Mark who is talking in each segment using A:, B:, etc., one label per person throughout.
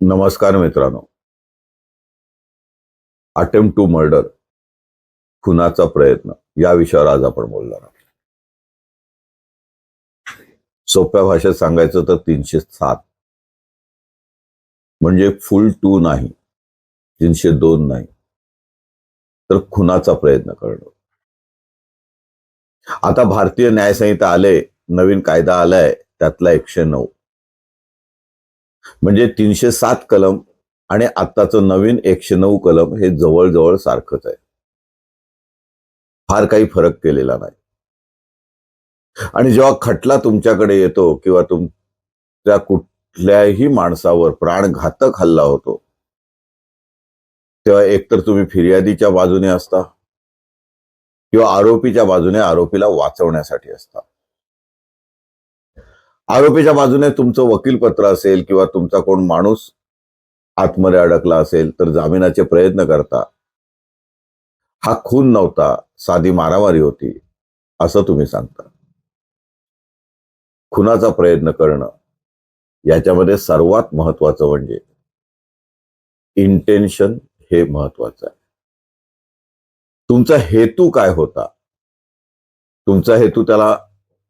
A: नमस्कार मित्रांनो. Attempt to murder खुनाचा प्रयत्न. या विषयावर आज आपण बोलणार आहोत. सोप्या भाषेत सांगायचं तर तीनशे सात. म्हणजे फुल टू नाही. तीनशे दोन नाही. तर खुनाचा प्रयत्न करणं आता भारतीय न्यायसंहिता आले नवीन कायदा आलाय त्यातला एकशे नऊ. म्हणजे तीनशे सात कलम आणि आत्ताचं नवीन एकशे नऊ कलम हे जवळजवळ सारखंच आहे. फार काही फरक केलेला नाही. आणि जेव्हा खटला तुमच्याकडे येतो किंवा तुमच्या कुठल्याही माणसावर प्राणघातक हल्ला होतो तेव्हा एकतर तुम्ही फिर्यादीच्या बाजूने असता किंवा आरोपीच्या बाजूने आरोपीला वाचवण्यासाठी असता. आरोपीच्या बाजूने तुमचं वकीलपत्र असेल किंवा तुमचा कोण माणूस आतमध्ये अडकला असेल तर जामिनाचे प्रयत्न करता. हा खून नव्हता साधी मारामारी होती असं तुम्ही सांगता. खुनाचा प्रयत्न करणं याच्यामध्ये सर्वात महत्वाचं म्हणजे इंटेन्शन हे महत्वाचं आहे. तुमचा हेतू काय होता? तुमचा हेतू त्याला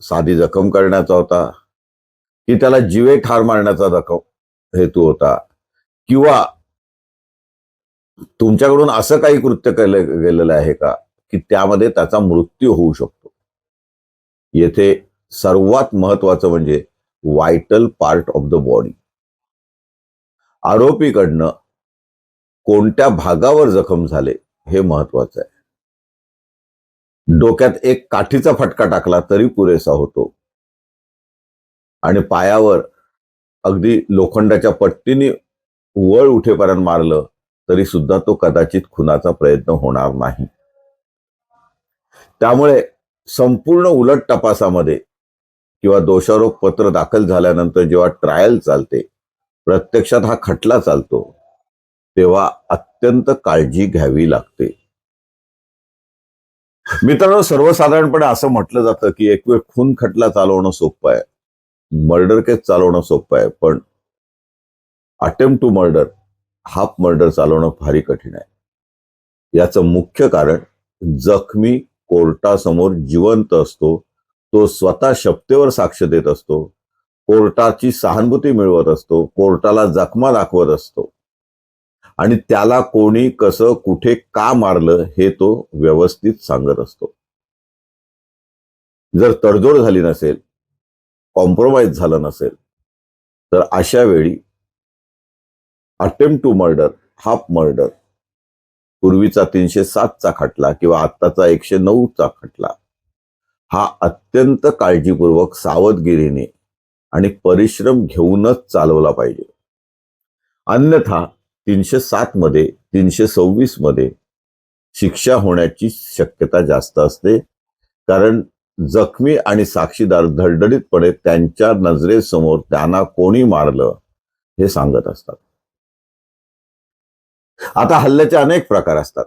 A: साधी जखम करण्याचा होता की त्याला जिवे ठार मारण्याचा दाखव हेतू होता. किंवा तुमच्याकडून असं काही कृत्य केलं गेलेलं आहे का? की त्यामध्ये त्याचा मृत्यू होऊ शकतो. येथे सर्वात महत्वाचं म्हणजे vital part of the body आरोपीकडनं कोणत्या भागावर जखम झाले हे महत्वाचं आहे. डोक्यात एक काठीचा फटका टाकला तरी पुरेसा होतो. आणि पायावर अगदी लोखंडाच्या पट्टीने वळ उठेपर्यंत मारलं तरी सुद्धा तो कदाचित खुनाचा प्रयत्न होणार नाही. त्यामुळे संपूर्ण उलट तपासामध्ये किंवा दोषारोप पत्र दाखल झाल्यानंतर जेव्हा ट्रायल चालते प्रत्यक्षात हा खटला चालतो तेव्हा अत्यंत काळजी घ्यावी लागते. मित्रांनो सर्वसाधारणपणे असं म्हटलं जातं की एक वेळ खून खटला चालवणं सोपं आहे. मर्डर केस चालवणं सोपं आहे पण attempt to murder half murder चालवणं फारी कठीण आहे. याचं मुख्य कारण जखमी कोर्टासमोर जिवंत असतो तो स्वतः शपथेवर साक्ष देत असतो कोर्टाची सहानुभूती मिळवत असतो कोर्टाला जखमा दाखवत असतो. आणि त्याला कोणी कसं कुठे का मारलं हे तो व्यवस्थित सांगत असतो. जर तडजोड झाली नसेल कॉम्प्रोमाइज झालं नसेल तर अशा वेळी attempt to murder half murder पूर्वीचा तीनशे सातचा खटला किंवा आत्ताचा एकशे नऊचा खटला हा अत्यंत काळजीपूर्वक सावधगिरीने आणि परिश्रम घेऊनच चालवला पाहिजे. अन्यथा तीनशे सात मध्ये तीनशे सव्वीसमध्ये शिक्षा होण्याची शक्यता जास्त असते कारण जखमी आणि साक्षीदार धडधडीतपणे त्यांच्या नजरेसमोर त्यांना कोणी मारलं हे सांगत असतात. आता हल्ल्याचे अनेक प्रकार असतात.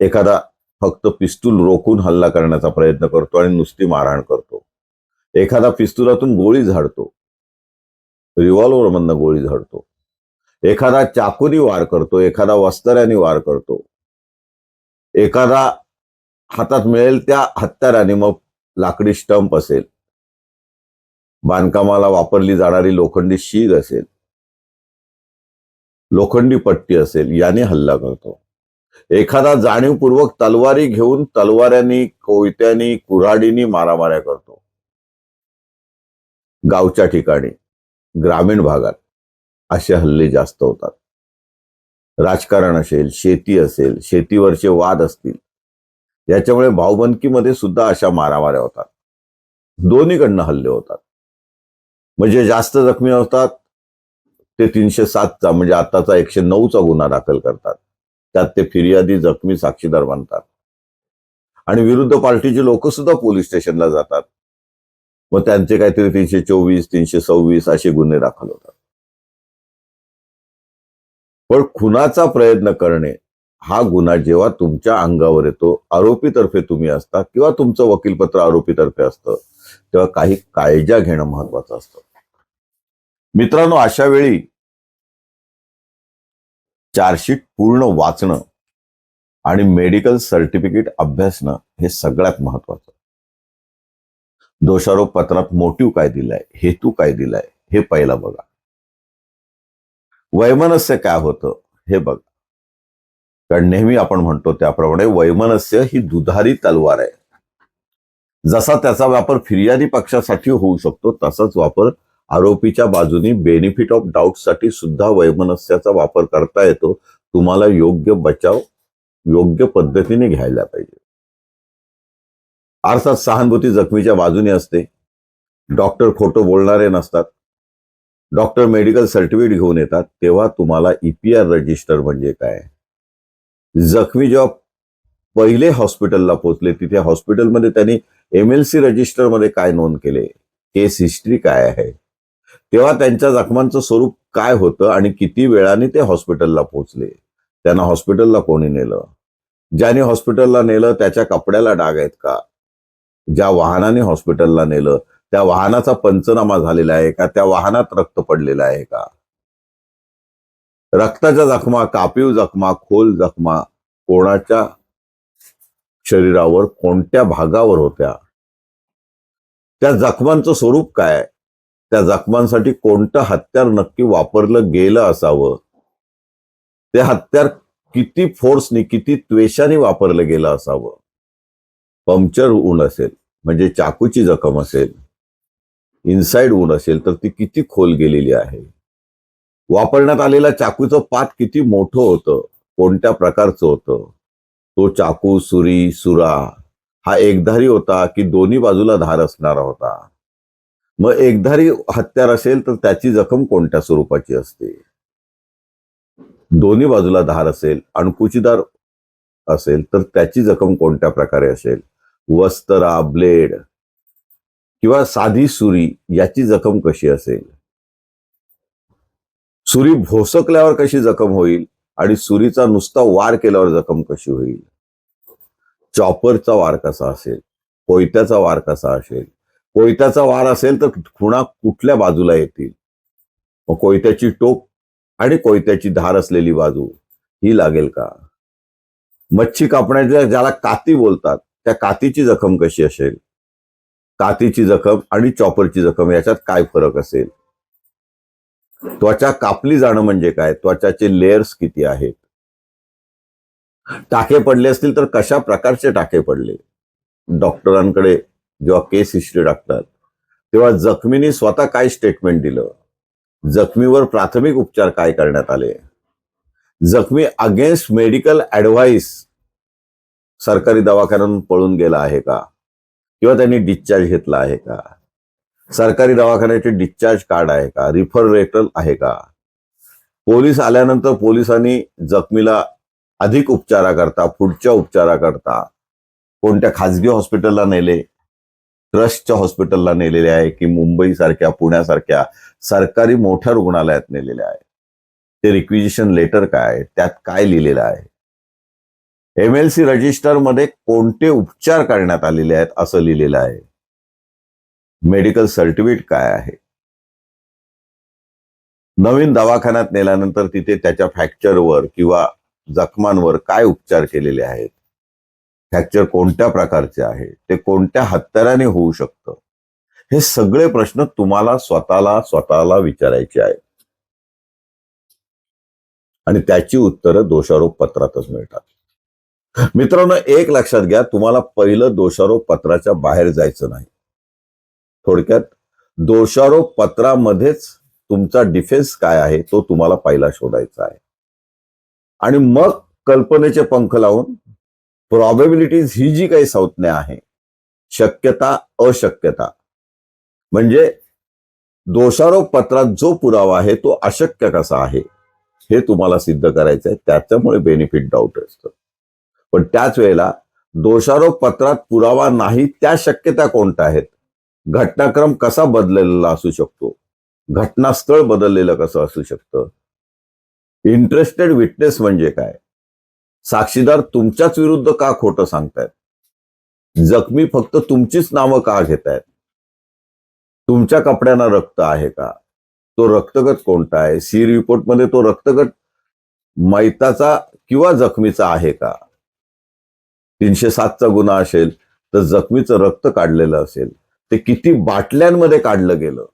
A: एखादा फक्त पिस्तूल रोखून हल्ला करण्याचा प्रयत्न करतो आणि नुसती मारहाण करतो. एखादा पिस्तुलातून गोळी झाडतो. रिव्हॉल्वर मधनं गोळी झाडतो. एखादा चाकूनी वार करतो एखादा वस्त्र्याने वार करतो. एखादा हातात मिळेल त्या हत्याराने मग लाकडी स्टंप असेल. बांधकामाला वापरली जाणारी लोखंडी शीग असेल. लोखंडी पट्टी असेल याने हल्ला करतो. एखादा जाणीवपूर्वक तलवारी घेऊन तलवाऱ्यांनी कोयत्यानी कुऱ्हाडीनी मारामाऱ्या करतो. गावच्या ठिकाणी ग्रामीण भागात असे हल्ले जास्त होतात. राजकारण असेल शेती असेल शेतीवरचे वाद असतील. याच्यामुळे भाऊबंदकीमध्ये सुद्धा अशा मारामाऱ्या होतात. दोन्हीकडनं हल्ले होतात. म्हणजे जास्त जखमी होतात ते तीनशे सातचा म्हणजे आताचा एकशे नऊचा गुन्हा दाखल करतात. त्यात ते फिर्यादी जखमी साक्षीदार बनतात. आणि विरुद्ध पार्टीचे लोक सुद्धा पोलीस स्टेशनला जातात. मग त्यांचे काहीतरी तीनशे चोवीस तीनशे सव्वीस असे गुन्हे दाखल होतात. पण खुनाचा प्रयत्न करणे हा गुन्हा जेव्हा तुमच्या अंगावर येतो आरोपीतर्फे तुम्ही असता किंवा तुमचं वकीलपत्र आरोपीतर्फे असतं तेव्हा काही काळजा घेणं महत्वाचं असतं. मित्रांनो अशा वेळी चार्जशीट पूर्ण वाचणं आणि मेडिकल सर्टिफिकेट अभ्यासणं हे सगळ्यात महत्वाचं. दोषारोप पत्रात मोटिव्ह काय दिलाय हेतू काय दिलाय हे पहिला बघा. वैमनस्य काय होतं हे बघा. कारण नेहमी आपण म्हणतो त्याप्रमाणे वैमनस्य ही दुधारी तलवार आहे. जसा त्याचा वापर फिर्यादी पक्षासाठी होऊ शकतो तसाच वापर आरोपीच्या बाजूनी बेनिफिट ऑफ डाऊटसाठी सुद्धा वैमनस्याचा वापर करता येतो. तुम्हाला योग्य बचाव योग्य पद्धतीने घ्यायला पाहिजे. अर्थात सहानुभूती जखमीच्या बाजूने असते. डॉक्टर खोटं बोलणारे नसतात. डॉक्टर मेडिकल सर्टिफिकेट घेऊन येतात. तेव्हा तुम्हाला ईपीआर रजिस्टर म्हणजे काय? जखमी जेव्हा पहिले हॉस्पिटलला पोहोचले तिथे हॉस्पिटलमध्ये त्यांनी एम एल सी रजिस्टरमध्ये काय नोंद केले? केस हिस्ट्री काय आहे? तेव्हा त्यांच्या जखमांचं स्वरूप काय होतं आणि किती वेळाने ते हॉस्पिटलला पोहोचले? त्यांना हॉस्पिटलला कोणी नेलं? ज्याने हॉस्पिटलला नेलं त्याच्या कपड्याला डाग आहेत का? ज्या वाहनाने हॉस्पिटलला नेलं त्या वाहनाचा पंचनामा झालेला आहे का? त्या वाहनात रक्त पडलेलं आहे का? रक्ताच्या जखमा कापीव जखमा खोल जखमा कोणाच्या शरीरावर कोणत्या भागावर होत्या? त्या जखमांचं स्वरूप काय? त्या जखमांसाठी कोणतं हत्यार नक्की वापरलं गेलं असावं? ते हत्यार किती फोर्सनी किती त्वेषाने वापरलं गेलं असावं? पंक्चर ऊन असेल म्हणजे चाकूची जखम असेल इनसाइड ऊन असेल तर ती किती खोल गेलेली आहे? वापरण्यात आलेल्या चाकूचं पात किती मोठं होतं? कोणत्या प्रकारचं होतं? तो चाकू सुरी सुरा हा एकधारी होता की दोन्ही बाजूला धार असणारा होता? मग एकधारी हत्यार असेल तर त्याची जखम कोणत्या स्वरूपाची असते? दोन्ही बाजूला धार असेल अणकुचीदार असेल तर त्याची जखम कोणत्या प्रकारे असेल? वस्त्रा ब्लेड किंवा साधी सुरी याची जखम कशी असेल? सुरी भोसकल्यावर कशी जखम होईल आणि सुरीचा नुसता वार केल्यावर जखम कशी होईल? चॉपरचा वार कसा असेल? कोयत्याचा वार कसा असेल? कोयत्याचा वार असेल तर खुणा कुठल्या बाजूला येतील? मग कोयत्याची टोक आणि कोयत्याची धार असलेली बाजू ही लागेल का? मच्छी कापण्याच्या ज्याला काती बोलतात त्या कातीची जखम कशी असेल? कातीची जखम आणि चॉपरची जखम याच्यात काय फरक असेल? त्वचा कापली जाणं म्हणजे काय? त्वचाचे लेयर्स किती आहेत? टाके पडले असतील तर कशा प्रकारचे टाके पडले? डॉक्टरांकडे जेव्हा केस हिस्ट्री टाकतात तेव्हा जखमीने स्वतः काय स्टेटमेंट दिलं? जखमीवर प्राथमिक उपचार काय करण्यात आले? जखमी अगेन्स्ट मेडिकल ऍडव्हाइस सरकारी दवाखान्यातून पळून गेला आहे का? किंवा त्यांनी डिस्चार्ज घेतला आहे का? सरकारी दवाखान्याचे डिस्चार्ज कार्ड आहे का? रिफर रेटल आहे का? पोलीस आल्यानंतर पोलिसांनी जखमीला अधिक उपचाराकरता पुढच्या उपचाराकरता कोणत्या खाजगी हॉस्पिटलला नेले? ट्रस्टच्या हॉस्पिटलला नेलेले आहे की मुंबईसारख्या पुण्यासारख्या सरकारी मोठ्या रुग्णालयात नेलेले आहे? ते रिक्विजिशन लेटर काय आहे? त्यात काय लिहिलेलं आहे? एम एल सी रजिस्टरमध्ये कोणते उपचार करण्यात आलेले आहेत असं लिहिलेलं आहे? मेडिकल सर्टिफिकेट काय आहे? नवीन दवाखान्यात नेल्यानंतर तिथे त्याच्या फ्रॅक्चरवर किंवा जखमांवर काय उपचार केलेले आहेत? फ्रॅक्चर कोणत्या प्रकारचे आहे? ते कोणत्या हत्याराने होऊ शकतं? हे सगळे प्रश्न तुम्हाला स्वतःला स्वतःला विचारायचे आहेत. आणि त्याची उत्तरं दोषारोप पत्रातच मिळतात. मित्रांनो एक लक्षात घ्या तुम्हाला पहिलं दोषारोप पत्राच्या बाहेर जायचं नाही. थोडक्यात दोषारोप पत्रामध्येच तुमचा डिफेन्स काय आहे तो तुम्हाला पहिला शोधायचा आहे. आणि मग कल्पनेचे पंख लावून प्रॉबेबिलिटीज ही जी काही संज्ञा आहे शक्यता अशक्यता. म्हणजे दोषारोप पत्रात जो पुरावा आहे तो अशक्य कसा आहे हे तुम्हाला सिद्ध करायचं आहे. त्याच्यामुळे बेनिफिट डाऊट असतं. पण त्याच वेळेला दोषारोप पत्रात पुरावा नाही त्या शक्यता कोणत्या आहेत? घटनाक्रम कसा बदललेला असू शकतो? घटनास्थळ बदललेलं कसं असू शकतं? इंटरेस्टेड विटनेस म्हणजे काय? साक्षीदार तुमच्याच विरुद्ध का खोटं सांगतायत? जखमी फक्त तुमचीच नावं का घेतायत? तुमच्या कपड्यांना रक्त आहे का? तो रक्तगट कोणता आहे? सी रिपोर्टमध्ये तो रक्तगट मैताचा किंवा जखमीचा आहे का? तीनशे सातचा गुन्हा असेल तर जखमीचं रक्त काढलेलं असेल. ते किती बाटल्यांमध्ये काढलं गेलं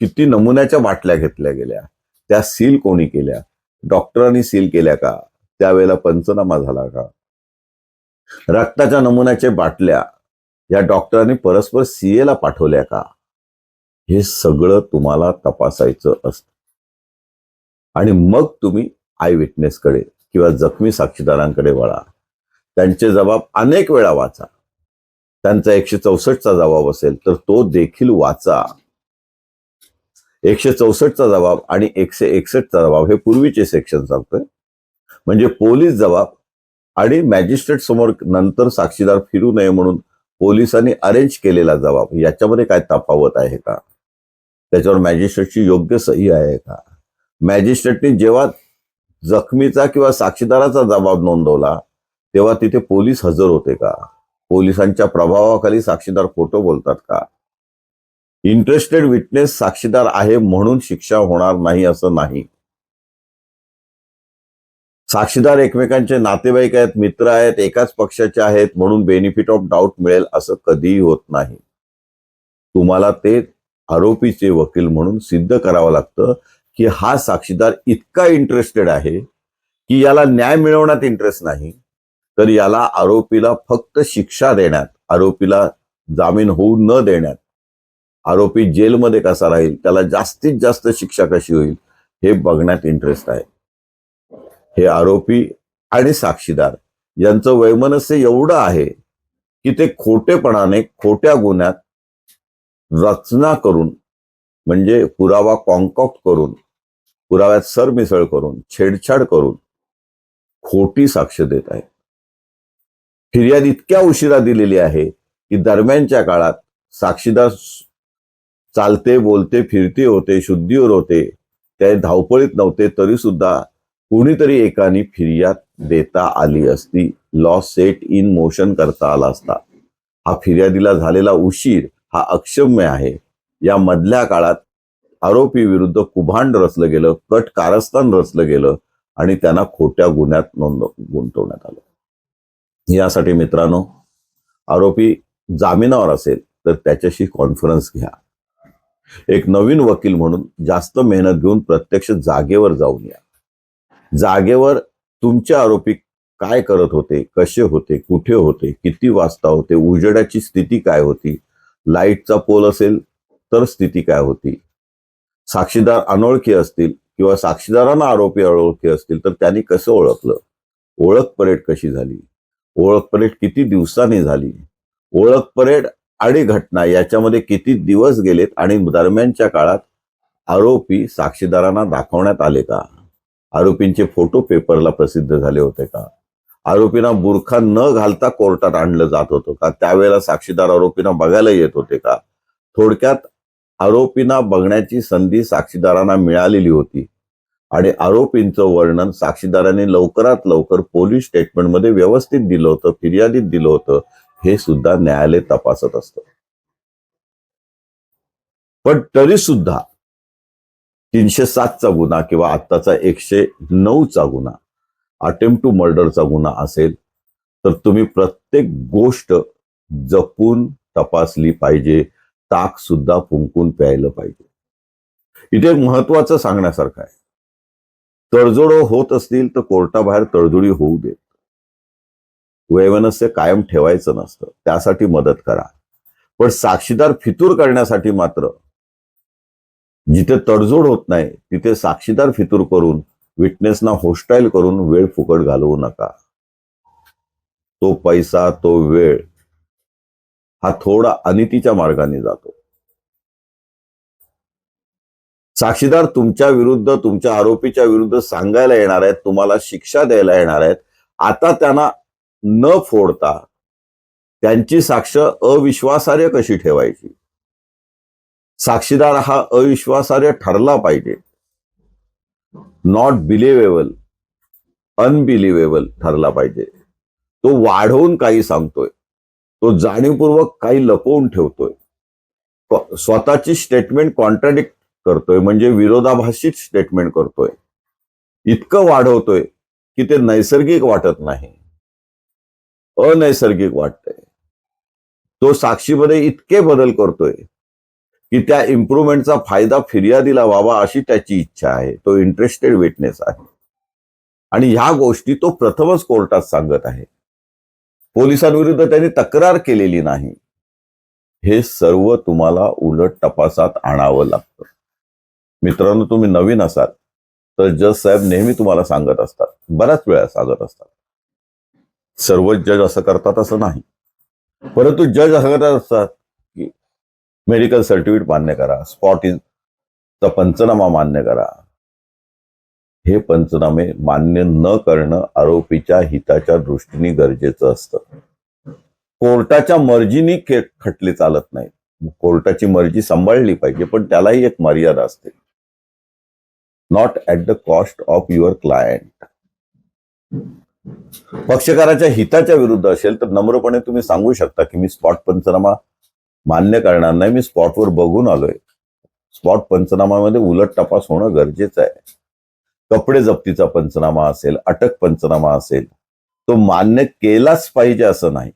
A: किती नमुन्याच्या बाटल्या घेतल्या गेल्या त्या सील कोणी केल्या डॉक्टरांनी सील केल्या का त्यावेळेला पंचनामा झाला का? रक्ताच्या नमुन्याच्या बाटल्या या डॉक्टरांनी परस्पर सीए ला पाठवल्या का? हे सगळं तुम्हाला तपासायचं असतं. आणि मग तुम्ही आय विटनेसकडे किंवा जखमी साक्षीदारांकडे वळा. त्यांचे जबाब अनेक वेळा वाचा. त्यांचा एकशे चौसष्टचा जबाब असेल तर तो देखील वाचा. एकशे चौसष्टचा जबाब आणि एकशे एकसष्टचा जबाब हे पूर्वीचे सेक्शन सांगतोय. म्हणजे पोलीस जबाब आणि मॅजिस्ट्रेट समोर नंतर साक्षीदार फिरू नये म्हणून पोलिसांनी अरेंज केलेला जबाब याच्यामध्ये काय तफावत आहे का? त्याच्यावर मॅजिस्ट्रेटची योग्य सही आहे का? मॅजिस्ट्रेटने जेव्हा जखमीचा किंवा साक्षीदाराचा जबाब नोंदवला तेव्हा तिथे पोलीस हजर होते का? पोलिसांच्या प्रभावाखाली साक्षीदार खोटं बोलतात का? इंटरेस्टेड विटनेस साक्षीदार आहे म्हणून शिक्षा होणार नाही असं नाही. साक्षीदार एकमेकांचे नातेवाईक आहेत मित्र आहेत एकाच पक्षाचे आहेत म्हणून बेनिफिट ऑफ डाऊट मिळेल असं कधीही होत नाही. तुम्हाला ते आरोपीचे वकील म्हणून सिद्ध करावं लागतं की हा साक्षीदार इतका इंटरेस्टेड आहे की याला न्याय मिळवण्यात इंटरेस्ट नाही. तर याला आरोपीला फक्त शिक्षा देण्यात आरोपीला जामीन होऊ न देण्यात. आरोपी जेलमध्ये कसा राहील त्याला जास्तीत जास्त शिक्षा कशी होईल हे बघण्यात इंटरेस्ट आहे. हे आरोपी आणि साक्षीदार यांचं वैमनस्य एवढं आहे की ते खोटेपणाने खोट्या गुन्ह्यात रचना करून म्हणजे पुरावा कॉन्कॉक्ट करून पुराव्यात सरमिसळ करून छेडछाड करून खोटी साक्ष देत आहे. फिर्याद इतक्या उशिरा दिलेली आहे की दरम्यानच्या काळात साक्षीदार चालते बोलते फिरते होते शुद्धीवर होते ते धावपळीत नव्हते तरी सुद्धा कुणीतरी एकाने फिर्याद देता आली असती. लॉ सेट इन मोशन करता आला असता. हा फिर्यादीला झालेला उशीर हा अक्षम्य आहे. या मधल्या काळात आरोपी विरुद्ध कुभांड रचलं गेलं कट कारस्थान रचलं गेलं आणि त्यांना खोट्या गुन्ह्यात नोंद गुंतवण्यात आलं. यासाठी मित्रांनो आरोपी जामिनावर असेल तर त्याच्याशी कॉन्फरन्स घ्या. एक नवीन वकील म्हणून जास्त मेहनत घेऊन प्रत्यक्ष जागेवर जाऊन या. जागेवर तुमचे आरोपी काय करत होते कसे होते कुठे होते किती वाजता होते उजेडाची स्थिती काय होती लाईटचा पोल असेल तर स्थिती काय होती साक्षीदार अनोळखी असतील किंवा साक्षीदारांना आरोपी अनोळखी असतील तर त्यांनी कसं ओळखलं ओळख परेड कशी झाली ओळख परेड किती दिवसांनी झाली? ओळख परेड आणि घटना याच्यामध्ये किती दिवस गेलेत आणि दरम्यानच्या काळात आरोपी साक्षीदारांना दाखवण्यात आले का? आरोपींचे फोटो पेपरला प्रसिद्ध झाले होते का? आरोपींना बुरखा न घालता कोर्टात आणलं जात होतं का? त्यावेळेला साक्षीदार आरोपींना बघायला येत होते का? थोडक्यात आरोपींना बघण्याची संधी साक्षीदारांना मिळालेली होती. आणि आरोपींचं वर्णन साक्षीदाराने लवकरात लवकर पोलीस स्टेटमेंटमध्ये व्यवस्थित दिलं होतं फिर्यादीत दिलं होतं हे सुद्धा न्यायालय तपासत असतं. पण तरी सुद्धा तीनशे सातचा गुन्हा किंवा आत्ताचा एकशे नऊचा गुन्हा अटेम्प्ट टू मर्डरचा गुन्हा असेल तर तुम्ही प्रत्येक गोष्ट जपून तपासली पाहिजे ताक सुद्धा फुंकून प्यायलं पाहिजे. इथे एक महत्वाचं सांगण्यासारखं आहे. तडजोड होत असतील तर कोर्टाबाहेर तडजोडी होऊ देत. वैवनस्य कायम ठेवायचं नसतं. त्यासाठी मदत करा. पण साक्षीदार फितूर करण्यासाठी मात्र जिथे तडजोड होत नाही तिथे साक्षीदार फितूर करून विटनेसना होस्टाईल करून वेळ फुकट घालवू नका. तो पैसा तो वेळ हा थोडा अनितीच्या मार्गाने जातो. साक्षीदार तुमच्या विरुद्ध तुमच्या आरोपीच्या विरुद्ध सांगायला येणार आहेत तुम्हाला शिक्षा द्यायला येणार आहेत. आता त्यांना न फोडता त्यांची साक्ष अविश्वासार्ह कशी ठेवायची? साक्षीदार हा अविश्वासार्ह ठरला पाहिजे. नॉट बिलिव्हेबल अनबिलिव्हेबल ठरला पाहिजे. तो वाढवून काही सांगतोय. तो जाणीवपूर्वक काही लपवून ठेवतोय. स्वतःची स्टेटमेंट कॉन्ट्राडिक्ट करतोय म्हणजे विरोधाभासीच स्टेटमेंट करतोय. इतकं वाढवतोय की ते नैसर्गिक वाटत नाही. अनैसर्गिक वाटतंय. तो साक्षीमध्ये इतके बदल करतोय की त्या इम्प्रुव्हमेंटचा फायदा फिर्यादीला व्हावा अशी त्याची इच्छा आहे. तो इंटरेस्टेड विटनेस आहे. आणि ह्या गोष्टी तो प्रथमच कोर्टात सांगत आहे. पोलिसांविरुद्ध त्यांनी तक्रार केलेली नाही. हे सर्व तुम्हाला उलट तपासात आणावं लागतं. मित्रांनो तुम्ही नवीन असाल तर जज साहेब नेहमी तुम्हाला सांगत असतात. बऱ्याच वेळा सांगत असतात. सर्वच जज असं करतात असं नाही. परंतु जज असं करत असतात की मेडिकल सर्टिफिकेट मान्य करा स्पॉट इज चा पंचनामा मान्य करा. हे पंचनामे मान्य न करणं आरोपीच्या हिताच्या दृष्टीने गरजेचं असतं. कोर्टाच्या मर्जीनी खटले चालत नाहीत. कोर्टाची मर्जी सांभाळली पाहिजे पण त्यालाही एक मर्यादा असते. Not at the cost of your client पक्षकाराच्या हिताच्या विरुद्ध असेल तर नम्रपणे तुम्ही सांगू शकता की मी स्पॉट पंचनामा मान्य करणार नाही. मी स्पॉटवर बघून आलोय. स्पॉट पंचनामामध्ये उलट तपास होणं गरजेचं आहे. कपडे जप्तीचा पंचनामा असेल अटक पंचनामा असेल तो मान्य केलाच पाहिजे असं नाही.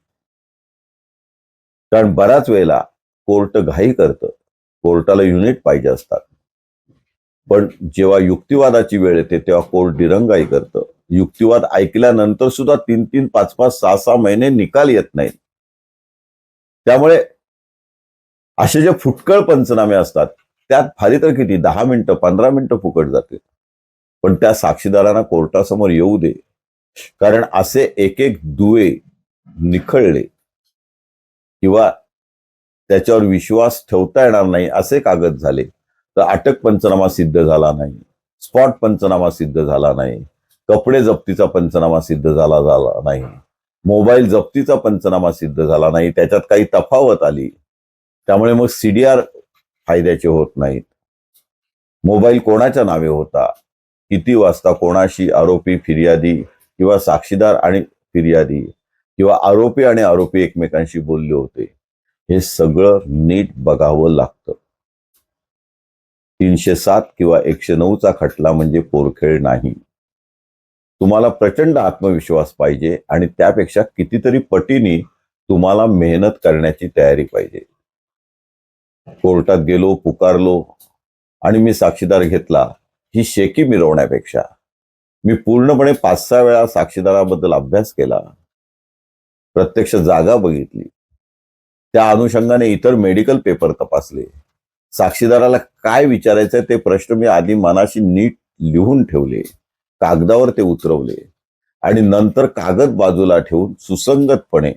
A: कारण बऱ्याच वेळेला कोर्ट घाई करतं. कोर्टाला युनिट पाहिजे असतात. पण जेव्हा युक्तिवादाची वेळ येते तेव्हा कोर्ट दिरंगाई करतं. युक्तिवाद ऐकल्यानंतर सुद्धा तीन तीन पाच पाच सहा सहा महिने निकाल येत नाहीत. त्यामुळे असे जे फुटकळ पंचनामे असतात त्यात फारी तर किती दहा मिनिटं पंधरा मिनिटं फुकट जाते पण त्या साक्षीदारांना कोर्टासमोर येऊ दे. कारण असे एक एक दुवे निखळले किंवा त्याच्यावर विश्वास ठेवता येणार नाही असे कागद झाले. तर अटक पंचनामा सिद्ध झाला नाही. स्पॉट पंचनामा सिद्ध झाला नाही. कपडे जप्तीचा पंचनामा सिद्ध झाला झाला नाही. मोबाईल जप्तीचा पंचनामा सिद्ध झाला नाही. त्याच्यात काही तफावत आली. त्यामुळे मग सीडीआर फायद्याचे होत नाहीत. मोबाईल कोणाच्या नावे होता? किती वाजता कोणाशी आरोपी फिर्यादी किंवा साक्षीदार आणि फिर्यादी किंवा आरोपी आणि आरोपी एकमेकांशी बोलले होते? हे सगळं नीट बघावं लागतं. तीनशे सात किंवा एकशे नऊचा खटला म्हणजे पोरखेळ नाही. तुम्हाला प्रचंड आत्मविश्वास पाहिजे आणि त्यापेक्षा कितीतरी पटीने तुम्हाला मेहनत करण्याची तयारी पाहिजे. कोर्टात गेलो पुकारलो आणि मी साक्षीदार घेतला ही शेकी मिरवण्यापेक्षा. मी पूर्णपणे पाच सहा वेळा साक्षीदाराबद्दल अभ्यास केला प्रत्यक्ष जागा बघितली. त्या अनुषंगाने इतर मेडिकल पेपर तपासले. साक्षीदाराला काय विचारायचं ते प्रश्न मी आधी मनाशी नीट लिहून ठेवले कागदावर ते उतरवले आणि नंतर कागद बाजूला ठेवून सुसंगतपणे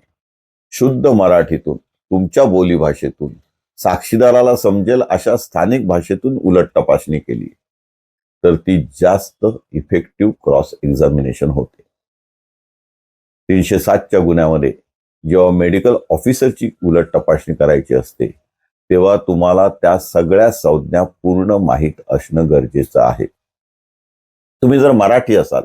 A: शुद्ध मराठीतून तुमच्या बोलीभाषेतून साक्षीदाराला समजेल अशा स्थानिक भाषेतून उलट तपासणी केली. तर ती जास्त इफेक्टिव्ह क्रॉस एक्झामिनेशन होते. तीनशे सातच्या गुन्ह्यामध्ये जेव्हा मेडिकल ऑफिसरची उलट तपासणी करायची असते तेव्हा तुम्हाला त्या सगळ्या संज्ञा पूर्ण माहीत असणं गरजेचं आहे. तुम्ही जर मराठी असाल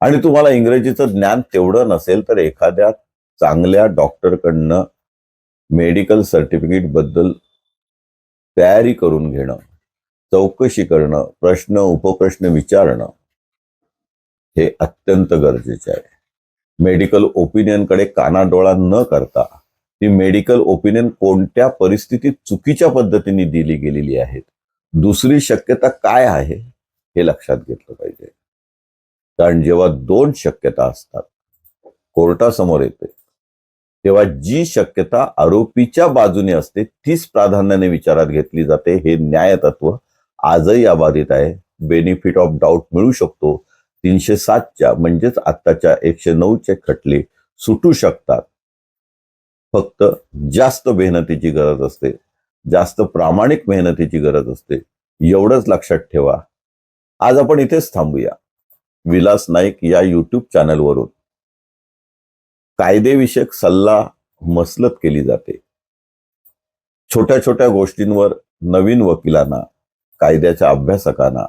A: आणि तुम्हाला इंग्रजीचं ज्ञान तेवढं नसेल तर एखाद्या चांगल्या डॉक्टरकडनं मेडिकल सर्टिफिकेटबद्दल तयारी करून घेणं चौकशी करणं प्रश्न उपप्रश्न विचारणं हे अत्यंत गरजेचे आहे. मेडिकल ओपिनियनकडे कानाडोळा न करता ती मेडिकल ओपिनियन कोणत्या परिस्थितीत चुकीच्या पद्धतीने दिली गेलेली आहेत? दुसरी शक्यता काय आहे? हे लक्षात घेतलं पाहिजे. कारण जेव्हा दोन शक्यता असतात कोर्टासमोर येते तेव्हा जी शक्यता आरोपीच्या बाजूने असते तीच प्राधान्याने विचारात घेतली जाते. हे न्यायतत्व आजही अबाधित आहे. बेनिफिट ऑफ डाऊट मिळू शकतो. तीनशे सातच्या म्हणजेच आत्ताच्या एकशे नऊचे खटले सुटू शकतात. फक्त जास्त मेहनतीची गरज असते जास्त प्रामाणिक मेहनतीची गरज असते एवढंच लक्षात ठेवा. आज आपण इथेच थांबूया. विलास नाईक या युट्यूब चॅनलवरून. कायदेविषयक सल्ला मसलत केली जाते. छोट्या छोट्या गोष्टींवर नवीन वकिलांना कायद्याच्या अभ्यासकांना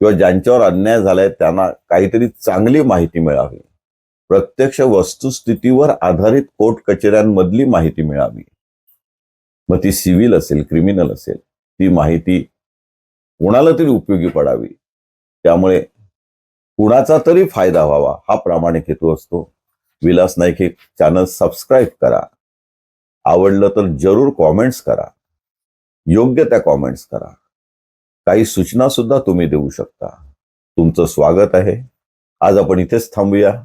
A: किंवा ज्यांच्यावर अन्याय झालाय त्यांना काहीतरी चांगली माहिती मिळावी. प्रत्यक्ष वस्तुस्थितीवर आधारित कोर्ट कचेऱ्यांमधली माहिती मिळावी. मग ती सिव्हिल असेल क्रिमिनल असेल ती माहिती कोणाला तरी उपयोगी पडावी. त्यामुळे कुणाचा तरी फायदा व्हावा हा प्रामाणिक हेतू असतो. विलास नाईक हे चॅनल सबस्क्राईब करा. आवडलं तर जरूर कॉमेंट्स करा. योग्य त्या कॉमेंट्स करा. काही सूचना सुद्धा तुम्ही देऊ शकता. तुमचं स्वागत आहे. आज आपण इथेच थांबूया.